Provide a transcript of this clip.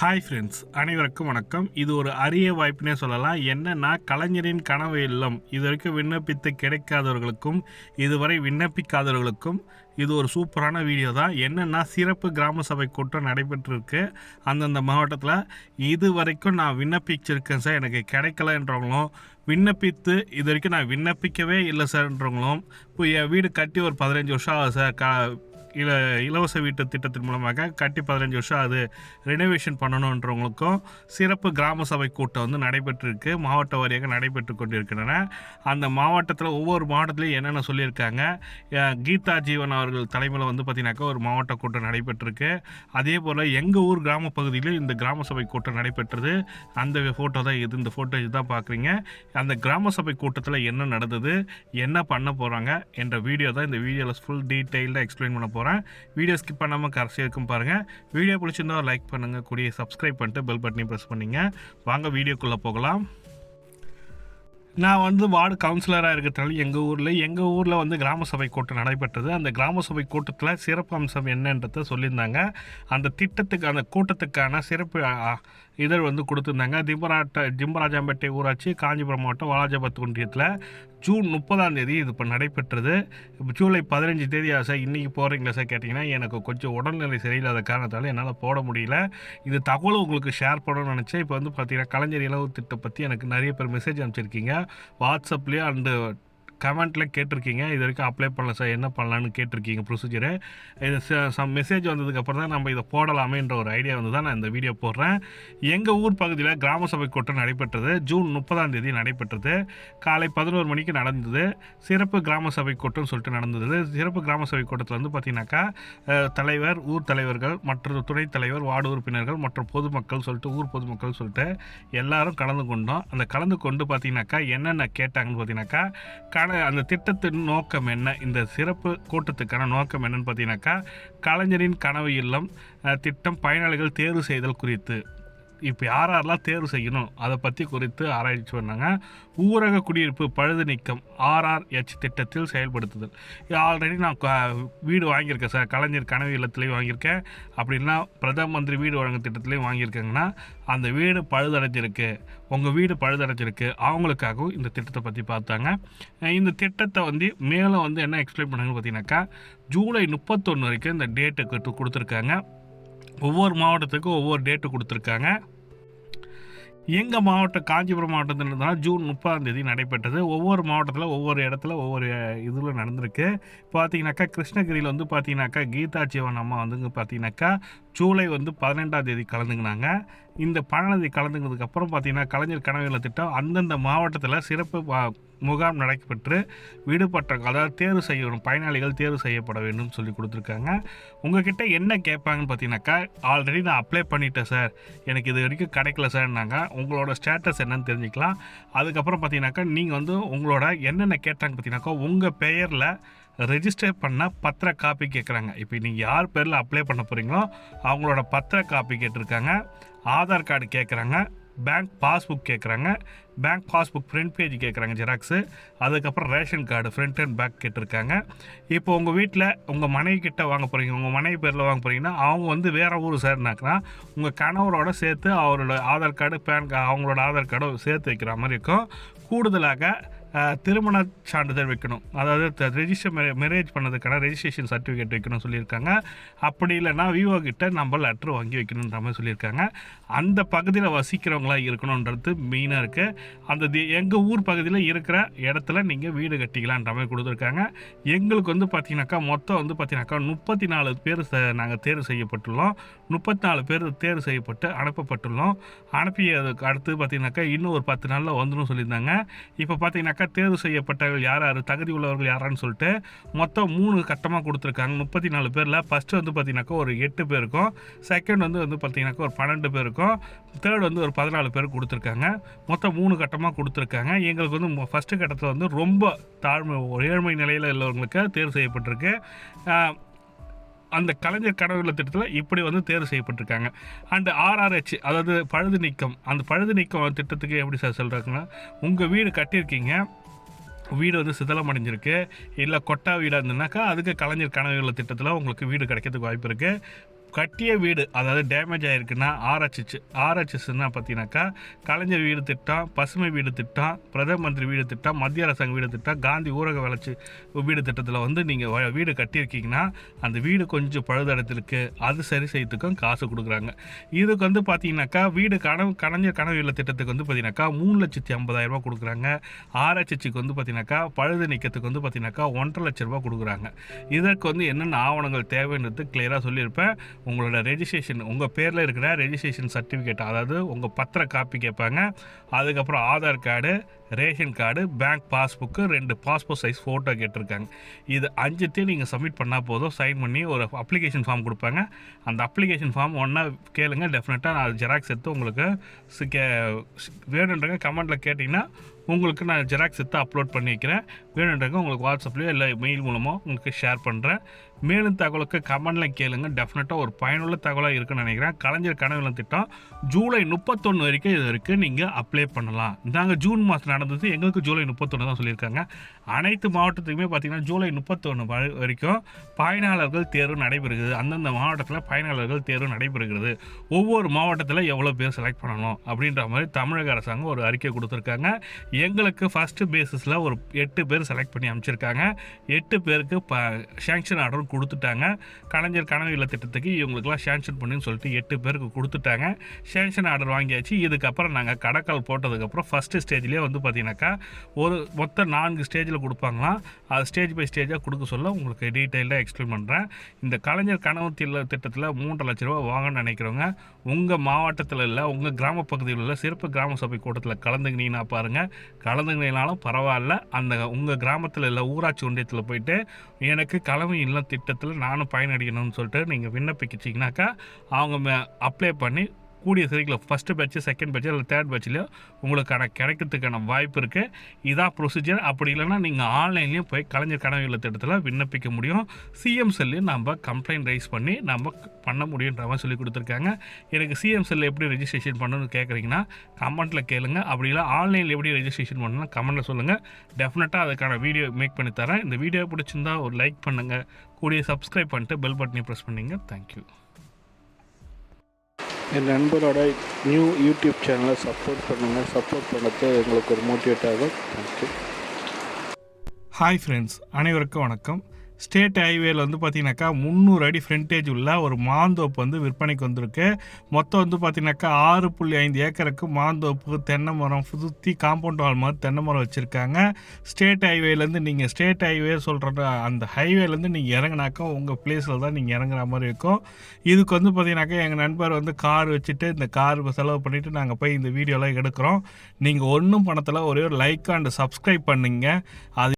Hi friends அனைவருக்கும் வணக்கம். இது ஒரு அரிய வாய்ப்புனே சொல்லலாம். என்னன்னா கலைஞரின் கனவு இல்லம். இது வரைக்கும் விண்ணப்பித்து கிடைக்காதவர்களுக்கும் இதுவரை விண்ணப்பிக்காதவர்களுக்கும் இது ஒரு சூப்பரான வீடியோ தான். என்னென்னா சிறப்பு கிராம சபை கூட்டம் நடைபெற்றிருக்கு. அந்தந்த மாவட்டத்தில் இது வரைக்கும் நான் விண்ணப்பிச்சிருக்கேன் சார். எனக்கு கிடைக்கலன்றவங்களும் விண்ணப்பித்து இது வரைக்கும் நான் விண்ணப்பிக்கவே இல்லை சார்ன்றவங்களும் இப்போ என் வீடு கட்டி ஒரு பதினஞ்சு வருஷம் ஆகுது சார். க இல இலவச வீட்டு திட்டத்தின் மூலமாக கட்டி பதினஞ்சு வருஷம் அது ரினோவேஷன் பண்ணணுன்றவங்களுக்கும் சிறப்பு கிராம சபை கூட்டம் வந்து நடைபெற்றிருக்கு. மாவட்ட வாரியாக நடைபெற்று கொண்டிருக்கின்றன. அந்த மாவட்டத்தில் ஒவ்வொரு மாவட்டத்திலையும் என்னென்ன சொல்லியிருக்காங்க? கீதா ஜீவன் அவர்கள் தலைமையில் வந்து பார்த்தீங்கன்னாக்கா ஒரு மாவட்ட கூட்டம் நடைபெற்றிருக்கு. அதே போல் எங்கள் ஊர் கிராம பகுதியிலும் இந்த கிராம சபை கூட்டம் நடைபெற்றது. அந்த ஃபோட்டோ தான் இது. இந்த ஃபோட்டோ இதுதான் பார்க்குறீங்க அந்த கிராம சபை கூட்டத்தில் என்ன நடந்தது? என்ன பண்ண போகிறாங்க என்ற வீடியோ தான் இந்த வீடியோவில் ஃபுல் டீட்டெயில்டாக எக்ஸ்பிளைன் பண்ண போகிறேன் வீடியோ ஸ்கிப் பண்ணாமல் கடைசி வரைக்கும் பாருங்கள் வீடியோ பிடிச்சிருந்தா லைக் பண்ணுங்கள் கூடிய சப்ஸ்கிரைப் பண்ணிட்டு பெல் பட்டனையும் ப்ரெஸ் பண்ணிங்க. வாங்க வீடியோக்குள்ளே போகலாம். நான் வந்து வார்டு கவுன்சிலராக இருக்கிறதுனால எங்கள் ஊரில் எங்கள் ஊரில் வந்து கிராம சபை கூட்டம் நடைபெற்றது. அந்த கிராம சபை கூட்டத்தில் சிறப்பு அம்சம் என்னன்றதை சொல்லியிருந்தாங்க. அந்த திட்டத்துக்கு அந்த கூட்டத்துக்கான சிறப்பு இதழ் வந்து கொடுத்துருந்தாங்க. திம்பராட்ட திம்பராஜாம்பேட்டை ஊராட்சி காஞ்சிபுரம் மாவட்டம் வாலாஜாபாத் ஒன்றியத்தில். ஜூன் முப்பதாம் தேதி இது இப்போ நடைபெற்றது. இப்போ ஜூலை பதினஞ்சு தேதி சார் இன்றைக்கி போகிறீங்களா சார் கேட்டிங்கன்னா எனக்கு கொஞ்சம் உடல்நிலை சரியில்லாத காரணத்தால் என்னால் போட முடியல. இது தகவல் உங்களுக்கு ஷேர் பண்ணணும்னு நினச்சேன். இப்போ வந்து பார்த்தீங்கன்னா கலைஞர் இலவு திட்டம் பற்றி எனக்கு நிறைய பேர் மெசேஜ் அனுப்பிச்சிருக்கீங்க. வாட்ஸ்அப்லேயே அண்டு கமெண்ட்டில் கேட்டிருக்கீங்க. இது வரைக்கும் அப்ளை பண்ணல சார் என்ன பண்ணலான்னு கேட்டிருக்கீங்க ப்ரொசீஜரு இது சம் மெசேஜ் வந்ததுக்கப்புறம் தான் நம்ம இதை போடலாமேன்ற ஒரு ஐடியா வந்து தான் நான் இந்த வீடியோ போடுறேன். எங்கள் ஊர் பகுதியில் கிராம சபை கூட்டம் நடைபெற்றது. ஜூன் முப்பதாம் தேதி நடைபெற்றது. காலை பதினோரு மணிக்கு நடந்தது. சிறப்பு கிராம சபை கூட்டம்னு சொல்லிட்டு நடந்தது. சிறப்பு கிராம சபை கூட்டத்தில் வந்து பார்த்தீங்கன்னாக்கா தலைவர் ஊர் தலைவர்கள் மற்ற துணைத் தலைவர் வார்டு உறுப்பினர்கள் மற்றும் பொதுமக்கள் சொல்லிட்டு ஊர் பொதுமக்கள் சொல்லிட்டு எல்லாரும் கலந்து கொண்டோம். அந்த கலந்து கொண்டு பார்த்தீங்கன்னாக்கா என்னென்ன கேட்டாங்கன்னு பார்த்தீங்கன்னாக்கா கன அந்த திட்டத்தின் நோக்கம் என்ன? இந்த சிறப்பு கூட்டத்துக்கான நோக்கம் என்னன்னு பார்த்தீங்கன்னாக்கா கலைஞரின் கனவு இல்லம் திட்டம் பயனாளிகள் தேர்வு செய்தல் குறித்து. இப்போ யார் யாரெல்லாம் தேர்வு செய்யணும்? அதை பற்றி குறித்து ஆராய்ச்சி பண்ணாங்க. ஊரக குடியிருப்பு பழுது நீக்கம் ஆர்ஆர்ஹெச் திட்டத்தில் செயல்படுத்துதல். ஆல்ரெடி நான் க- வீடு வாங்கியிருக்கேன் சார். கலைஞர் கனவு இல்லத்துலேயும் வாங்கியிருக்கேன். அப்படின்னா பிரதம மந்திரி வீடு வழங்கும் திட்டத்துலேயும் வாங்கியிருக்கேங்கன்னா அந்த வீடு பழுதடைஞ்சிருக்கு. உங்கள் வீடு பழுதடைஞ்சிருக்கு. அவங்களுக்காகவும் இந்த திட்டத்தை பற்றி பார்த்தாங்க. இந்த திட்டத்தை வந்து மேலும் வந்து என்ன எக்ஸ்பிளைன் பண்ணாங்கன்னு பார்த்தீங்கன்னாக்கா ஜூலை முப்பத்தொன்று வரைக்கும் இந்த டேட்டு கொடுத்துருக்காங்க. ஒவ்வொரு மாவட்டத்துக்கும் ஒவ்வொரு டேட்டு கொடுத்துருக்காங்க. எங்கள் மாவட்டம் காஞ்சிபுரம் மாவட்டத்தில் இருந்தால் ஜூன் முப்பதாம் தேதி நடைபெற்றது. ஒவ்வொரு மாவட்டத்தில் ஒவ்வொரு இடத்துல ஒவ்வொரு இதில் நடந்திருக்கு. பார்த்தீங்கன்னாக்கா கிருஷ்ணகிரியில் வந்து பார்த்தீங்கன்னாக்கா கீதா ஜீவன் அம்மா வந்துங்க பார்த்தீங்கன்னாக்கா ஜூலை வந்து பதினெண்டாம் தேதி கலந்துங்கினாங்க இந்த பன்னெண்டாம் தேதி கலந்துக்கிறதுக்கு அப்புறம் பார்த்தீங்கன்னா கலைஞர் கனவுகளை திட்டம் அந்தந்த மாவட்டத்தில் சிறப்பு முகாம் நடைபெற்று விடுபட்ட அதாவது தேர்வு செய்யணும் பயனாளிகள் தேர்வு செய்யப்பட வேண்டும் சொல்லி கொடுத்துருக்காங்க. உங்ககிட்ட என்ன கேட்பாங்கன்னு பார்த்தீங்கன்னாக்கா ஆல்ரெடி நான் அப்ளை பண்ணிட்டேன் சார். எனக்கு இது வரைக்கும் கிடைக்கல சார்னாங்க உங்களோட ஸ்டேட்டஸ் என்னன்னு தெரிஞ்சுக்கலாம். அதுக்கப்புறம் பார்த்தீங்கன்னாக்கா நீங்கள் வந்து உங்களோட என்னென்ன கேட்டாங்க பார்த்தீங்கன்னாக்கா உங்கள் பெயரில் ரெஜிஸ்டர் பண்ண பத்திர காப்பி கேட்குறாங்க இப்போ நீங்கள் யார் பேரில் அப்ளை பண்ண போகிறீங்களோ அவங்களோட பத்திர காப்பி கேட்டிருக்காங்க. ஆதார் கார்டு கேட்குறாங்க பேங்க் பாஸ்புக் கேட்குறாங்க பேங்க் பாஸ்புக் ஃப்ரண்ட் பேஜ் கேட்குறாங்க ஜெராக்ஸு அதுக்கப்புறம் ration card front and back கேட்டிருக்காங்க. இப்போ உங்கள் வீட்டில் உங்கள் மனைவி கிட்ட வாங்க போகிறீங்க உங்கள் மனைவி பேரில் வாங்க போகிறீங்கன்னா அவங்க வந்து வேறு ஊர் சேர்னாக்கா உங்கள் கணவரோட சேர்த்து அவரோட ஆதார் கார்டு பேன் அவங்களோட ஆதார் கார்டும் சேர்த்து வைக்கிற மாதிரி இருக்கும். கூடுதலாக திருமண சான்றிதழ் வைக்கணும். அதாவது ரெஜிஸ்டர் மேரேஜ் பண்ணதுக்கான ரெஜிஸ்ட்ரேஷன் சர்டிஃபிகேட் வைக்கணும்னு சொல்லியிருக்காங்க. அப்படி இல்லைன்னா விவோ கிட்ட நம்ம லெட்ரு வாங்கி வைக்கணுன்ற மாதிரி சொல்லியிருக்காங்க. அந்த பகுதியில் வசிக்கிறவங்களா இருக்கணுன்றது மெயினாக இருக்குது அந்த எங்கள் ஊர் பகுதியில் இருக்கிற இடத்துல நீங்கள் வீடு கட்டிக்கலான்ற மாதிரி கொடுத்துருக்காங்க. எங்களுக்கு வந்து பார்த்தீங்கன்னாக்கா மொத்தம் வந்து பார்த்தீங்கன்னாக்கா முப்பத்தி நாலு பேர் நாங்கள் தேர்வு செய்யப்பட்டுள்ளோம். முப்பத்தி நாலு பேர் தேர்வு செய்யப்பட்டு அனுப்பப்பட்டுள்ளோம். அனுப்பியதுக்கு அடுத்து பார்த்தீங்கன்னாக்கா இன்னும் ஒரு பத்து நாளில் வந்துடும் சொல்லியிருந்தாங்க. இப்போ பார்த்தீங்கன்னாக்கா தேர்வு செய்யப்பட்டவர்கள் யார் யார்? தகுதி உள்ளவர்கள் யாரான்னு சொல்லிட்டு மொத்தம் மூணு கட்டமாக கொடுத்துருக்காங்க. முப்பத்தி நாலு பேரில் ஃபஸ்ட்டு வந்து பார்த்தீங்கன்னாக்கா ஒரு எட்டு பேருக்கும் செகண்ட் வந்து வந்து பார்த்தீங்கன்னாக்கா ஒரு பன்னெண்டு பேருக்கும் தேர்ட் வந்து ஒரு பதினாலு பேர் கொடுத்துருக்காங்க. மொத்தம் மூணு கட்டமாக கொடுத்துருக்காங்க. எங்களுக்கு வந்து ஃபஸ்ட்டு கட்டத்தில் வந்து ரொம்ப தாழ்மை ஏழ்மை நிலையில் உள்ளவங்களுக்கு தேர்வு செய்யப்பட்டிருக்கு. அந்த கலைஞர் கனவுல திட்டத்தில் இப்படி வந்து தேர்வு செய்யப்பட்டிருக்காங்க. அண்டு ஆர்ஆர்ஹெச் அதாவது பழுது நீக்கம் அந்த பழுது நீக்கம் திட்டத்துக்கு எப்படி சார் சொல்கிறாங்கன்னா உங்கள் வீடு கட்டியிருக்கீங்க வீடு வந்து சிதலம் அடைஞ்சிருக்கு இல்லை கொட்டா வீடாக இருந்ததுனாக்கா அதுக்கு கலைஞர் கனவுல திட்டத்தில் உங்களுக்கு வீடு கிடைக்கிறதுக்கு வாய்ப்பு இருக்குது கட்டிய வீடு அதாவது டேமேஜ் ஆகிருக்குன்னா ஆர்ஹெச்எச் ஆர்ஹெச்எஸ்னா பார்த்தீங்கன்னாக்கா கலைஞர் வீடு திட்டம் பசுமை வீடு திட்டம் பிரதம மந்திரி வீடு திட்டம் மத்திய அரசாங்க வீடு திட்டம் காந்தி ஊரக வளர்ச்சி வீடு திட்டத்தில் வந்து நீங்கள் வீடு கட்டியிருக்கீங்கன்னா அந்த வீடு கொஞ்சம் பழுதடைத்திருக்கு அது சரி செய்யறதுக்கும் காசு கொடுக்குறாங்க. இதுக்கு வந்து பார்த்தீங்கன்னாக்கா வீடு கனவு கலைஞர் கனவு இல்ல திட்டத்துக்கு வந்து பார்த்தீங்கன்னாக்கா மூணு லட்சத்தி ஐம்பதாயிரம் ரூபாய் கொடுக்குறாங்க. ஆர்ஹெச்எச்சுக்கு வந்து பார்த்தீங்கன்னாக்கா பழுது நீக்கத்துக்கு வந்து பார்த்தீங்கன்னாக்கா ஒன்றரை லட்ச ரூபா கொடுக்குறாங்க. இதற்கு வந்து என்னென்ன ஆவணங்கள் தேவைன்றது கிளியராக சொல்லியிருப்பேன். உங்களோட ரெஜிஸ்ட்ரேஷன் உங்கள் பேரில் இருக்கிற ரெஜிஸ்ட்ரேஷன் சர்டிஃபிகேட் அதாவது உங்கள் பத்திர காப்பி கேட்பாங்க. அதுக்கப்புறம் Aadhaar card ration card bank passbook ரெண்டு பாஸ்போர்ட் சைஸ் ஃபோட்டோ கேட்டிருக்காங்க. இது அஞ்சுத்தையும் நீங்கள் சப்மிட் பண்ணால் போதும். சைன் பண்ணி ஒரு அப்ளிகேஷன் ஃபார்ம் கொடுப்பாங்க. அந்த அப்ளிகேஷன் ஃபார்ம் ஒன்றா கேளுங்க. டெஃபினட்டாக நான் ஜெராக்ஸ் எடுத்து உங்களுக்கு கே வேணுன்றங்க கமெண்ட்டில் கேட்டிங்கன்னா உங்களுக்கு நான் ஜெராக்ஸ் எடுத்து அப்லோட் பண்ணி வைக்கிறேன் வேணுன்றங்க உங்களுக்கு வாட்ஸ்அப்லேயோ இல்லை மெயில் மூலமாக உங்களுக்கு ஷேர் பண்ணுறேன் மேலும் தகவலுக்கு கமெண்டில் கேளுங்க. டெஃபினட்டாக ஒரு பயனுள்ள தகவலாக இருக்குன்னு நினைக்கிறேன். கலைஞர் கனவுல திட்டம் ஜூலை முப்பத்தொன்று வரைக்கும் இது வரைக்கும் நீங்கள் அப்ளை பண்ணலாம். நாங்கள் ஜூன் மாதம் நடந்தது. எங்களுக்கு ஜூலை முப்பத்தொன்று தான் சொல்லியிருக்காங்க. அனைத்து மாவட்டத்துக்குமே பார்த்தீங்கன்னா ஜூலை முப்பத்தொன்று வரைக்கும் பயனாளர்கள் தேர்வு நடைபெறுகிறது. அந்தந்த மாவட்டத்தில் பயனாளர்கள் தேர்வு நடைபெறுகிறது. ஒவ்வொரு மாவட்டத்தில் எவ்வளோ பேர் செலக்ட் பண்ணணும் அப்படின்ற மாதிரி தமிழக அரசாங்கம் ஒரு அறிக்கை கொடுத்துருக்காங்க. எங்களுக்கு ஃபஸ்ட்டு பேசிஸில் ஒரு எட்டு பேர் செலக்ட் பண்ணி அமைச்சிருக்காங்க எட்டு பேருக்கு ப சேங்ஷன் ஆர்டர் கொடுத்துட்டாங்க. கலைஞர் கனவு இல்ல திட்டத்துக்கு இவங்களுக்குலாம் சேங்ஷன் பண்ணுன்னு சொல்லிட்டு எட்டு பேருக்கு கொடுத்துட்டாங்க. சேங்ஷன் ஆர்டர் வாங்கியாச்சு. இதுக்கப்புறம் நாங்கள் கடக்கல் போட்டதுக்கப்புறம் ஃபஸ்ட்டு ஸ்டேஜ்லேயே வந்து பார்த்தீங்கன்னாக்கா ஒரு மொத்தம் நான்கு ஸ்டேஜில் கொடுப்பாங்களாம் அது ஸ்டேஜ் பை ஸ்டேஜாக கொடுக்க சொல்ல உங்களுக்கு டீட்டெயிலாக எக்ஸ்பிளைன் பண்ணுறேன் இந்த கலைஞர் கனவு தில்ல திட்டத்தில் மூன்றரை லட்ச ரூபா வாங்கணும்னு நினைக்கிறவங்க உங்கள் மாவட்டத்தில் இல்லை உங்கள் கிராம பகுதியில் உள்ள சிறப்பு கிராம சபை கூட்டத்தில் கலந்துக்கினீங்கன்னா பாருங்கள் கலந்துக்கினாலும் பரவாயில்ல. அந்த உங்கள் கிராமத்தில் இல்லை ஊராட்சி ஒன்றியத்தில் போயிட்டு எனக்கு கலவை இல்லம் திட்டத்தில் நானும் பயனடையணும்னு சொல்லிட்டு நீங்கள் விண்ணப்பிச்சிங்கனாக்கா அவங்க அப்ளை பண்ணி கூடிய சீக்கிரம் ஃபஸ்ட்டு பேட்ச்சு செகண்ட் பேட்ச்சு இல்லை தேர்ட் பேட்ச்லையோ உங்களுக்கான கிடைக்கிறதுக்கான வாய்ப்பு இருக்குது இதான் ப்ரொசீஜர் அப்படி இல்லைன்னா நீங்கள் ஆன்லைன்லேயும் போய் கலைஞர் கனவு திட்டத்தில் விண்ணப்பிக்க முடியும். சிஎம் செல்லையும் நம்ம கம்ப்ளைண்ட் ரைஸ் பண்ணி நம்ம பண்ண முடியுன்ற மாதிரி சொல்லி கொடுத்துருக்காங்க. எனக்கு சிஎம் செல்லில் எப்படி ரெஜிஸ்ட்ரேஷன் பண்ணணும்னு கேட்குறீங்கன்னா கமெண்ட்டில் கேளுங்க. அப்படி இல்லை ஆன்லைனில் எப்படி ரெஜிஸ்ட்ரேஷன் பண்ணணும்னா கமெண்ட்டில் சொல்லுங்கள் டெஃபினட்டாக அதுக்கான வீடியோ மேக் பண்ணி தரேன். இந்த வீடியோ பிடிச்சிருந்தா ஒரு லைக் பண்ணுங்கள் கூடிய சப்ஸ்கிரைப் பண்ணிட்டு பெல் பட்டனையும் ப்ரெஸ் பண்ணிங்க. தேங்க்யூ என் நண்பரோட நியூ யூடியூப் சேனலை சப்போர்ட் பண்ணுங்கள் சப்போர்ட் பண்ணது எங்களுக்கு ஒரு மோட்டிவேட் ஆகும் தேங்க்யூ ஹாய் ஃப்ரெண்ட்ஸ் அனைவருக்கும் வணக்கம். ஸ்டேட் ஹைவேல வந்து பார்த்தீங்கன்னாக்கா முந்நூறு அடி ஃப்ரண்டேஜ் உள்ள ஒரு மாந்தோப்பு வந்து விற்பனைக்கு வந்திருக்கு. மொத்தம் வந்து பார்த்தீங்கன்னாக்கா ஆறு புள்ளி ஐந்து ஏக்கருக்கு மாந்தோப்பு தென்னை மரம் சுற்றி காம்பவுண்ட் வால் மாதிரி தென்னை மரம் வச்சுருக்காங்க. ஸ்டேட் ஹைவேலேருந்து நீங்கள் ஸ்டேட் ஹைவே சொல்கிற அந்த ஹைவேலேருந்து நீங்கள் இறங்குனாக்கா உங்கள் பிளேஸில் தான் நீங்கள் இறங்குற மாதிரி இருக்கும். இதுக்கு வந்து பார்த்தீங்கன்னாக்கா எங்கள் நண்பர் வந்து கார் வச்சுட்டு இந்த கார் செலவு பண்ணிவிட்டு நாங்கள் போய் இந்த வீடியோலாம் எடுக்கிறோம். நீங்கள் ஒன்றும் பணத்தில் ஒரே ஒரு லைக் அண்ட் சப்ஸ்கிரைப் பண்ணுங்கள் அது